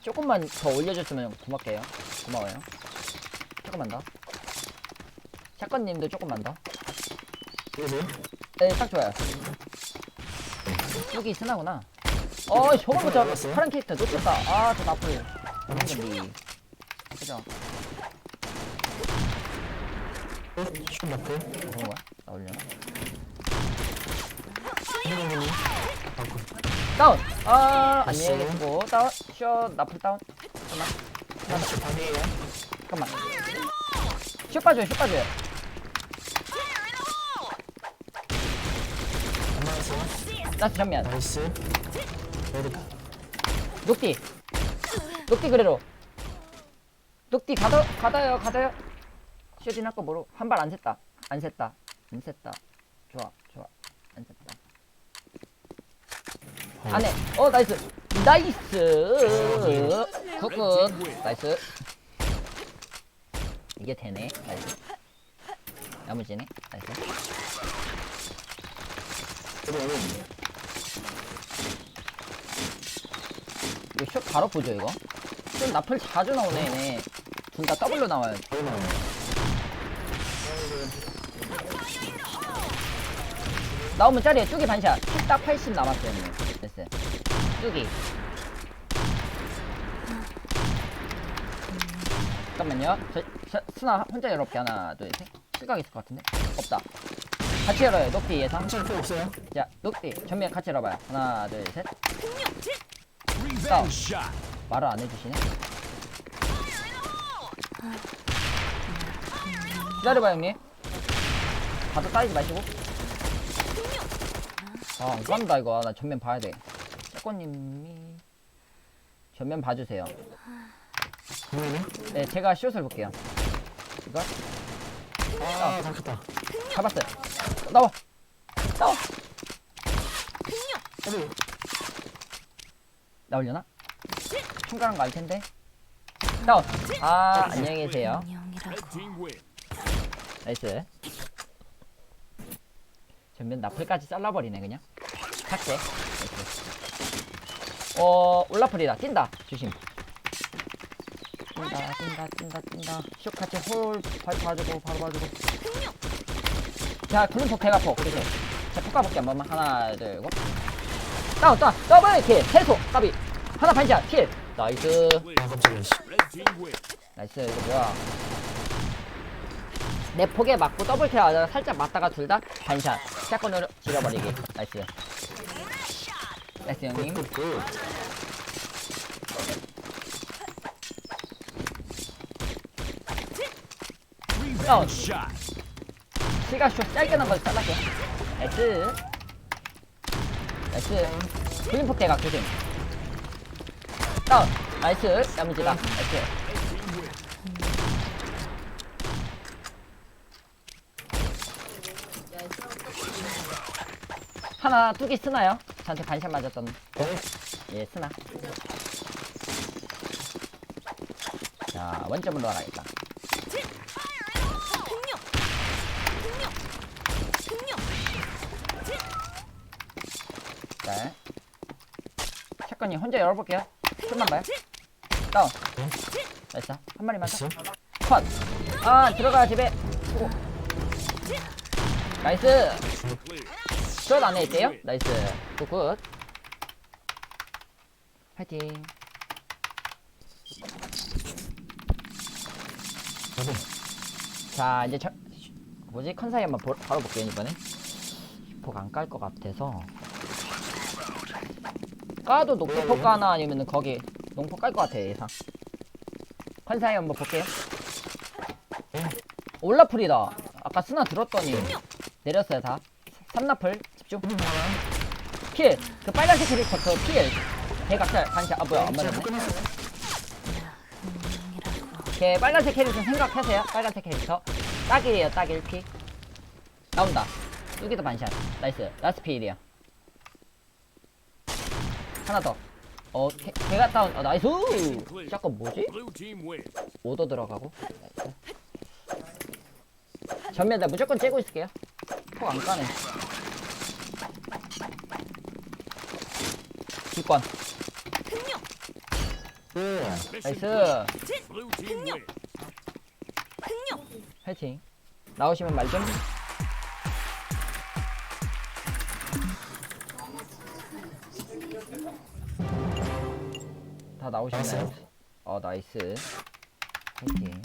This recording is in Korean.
조금만 더 올려줬으면 고맙게요. 고마워요. 조금만 더. 샷건님도 조금만 더. 그래서 네, 딱 좋아요. 여기 스나구나. 어, 저거부터 알았어요? 파란 캐릭터 놓쳤다. 아, 저 나쁠. 근데 그죠? 슛 마크 그런 거야? 나 올려나? 행동님 다운. 아. 안녕히 계시고 다운. 슛 나쁠 다운. 잠깐만. 잠깐만. 슛 빠져요. 슛 빠져요. 나스 전면. 나이스 레드 녹디. 녹디 그래로. 녹디 가다 가다요. 가다요. 슛이 나거 뭐로 한발 안 샜다. 안 샜다. 안 샜다. 좋아. 좋아. 안 샜다. 안에. 어, 나이스. 나이스. 굿굿. 나이스. 이게 되네. 나이스. 야무지네. 나이스. 이거 슛 바로 보죠, 이거. 슛 나풀 자주 나오네, 얘네. 둘 다 더블로 나와요. 나오면 짜리에 뚜기 반샷. 딱 80 남았어요, 뚜기. 잠깐만요. 저, 저, 스나 혼자 열어볼게. 하나, 둘, 셋. 실각 있을 것 같은데? 없다. 같이 열어요. 녹디 예상. 한참 필요 없어요 자, 녹디. 전면 같이 열어봐요. 하나, 둘, 셋. Revenge shot. 말을 안 해주시네. 기다려봐 형님. 가도 따이지 마시고. 아, 안 간다 이거. 나 전면 봐야 돼. 채권님이 전면 봐주세요. 네, 제가 슛을 볼게요. 이거 아 잡혔다 잡았어요. 나와. 나와. 레드 나오려나? 총가는 거알 텐데. 다운. 아, 안녕히 계세요. 나이스 전면 나풀까지 잘라버리네 그냥 나이스. 어 올라풀이다. 뛴다. 조심. 뛴다 뛴다 뛴다 뛴다. 쇼카치 홀 바, 봐주고 바로 봐주고. 자 굴림폭 대가 폭 그렇지. 자 폭가볼게. 한 번만. 하나 둘고. 다운 다운. 더블 킬. 해소 까비. 하나 반샷 킬. 나이스. 나이스. 이거 뭐야? 내 폭에 맞고 더블 킬 하다가 살짝 맞다가 둘 다 반샷. 샷건으로 지려버리기. 나이스 나이스 형님. 굿굿 다운. 시가쇼 짧게 난거 잘랐게 나이스. 나이스. 그린폭 대각 조심 다운 나이스. 야무지다. 나이스. 하나 뚜기 쓰나요? 저한테 반샷 맞았던. 네예 쓰나. 자 원점으로 가야겠다. 자 샷건이 혼자 열어볼게요. 좀만 봐요. 다운. 나이스 한 마리만 나이스 컷아 들어가 집에. 수고 나이스. 숏 안에 있대요? 나이스. 굿굿. 파이팅. 레드 자 이제 저, 뭐지? 컨사이 한번 보, 바로 볼게요 이번에. 폭 안 깔 것 같아서. 까도 녹포 까나? 아니면은 거기 농포 깔것 같아 예상. 컨사이 한번 볼게요. 네. 올라풀이다. 아까 스나 들었더니 내렸어요 다. 삼나풀 집중 필 그 빨간색 캐릭터 그필 대각살 반샷 아 뭐야 안 맞았네 걔 빨간색 캐릭터 생각하세요. 빨간색 캐릭터. 딱이에요, 딱 1피. 나온다. 여기도 반샷. 나이스. 라스 피일이야. 하나 더. 어, 걔, 걔가 다운. 어, 나이스! 잠깐 뭐지? 오더 들어가고. 나이스. 전면 나 무조건 째고 있을게요. 폭안 까네. 기권. 예. Mission 나이스 Blue team win. 화이팅 나오시면 말 좀 다 나오시나요? 어 나이스 화이팅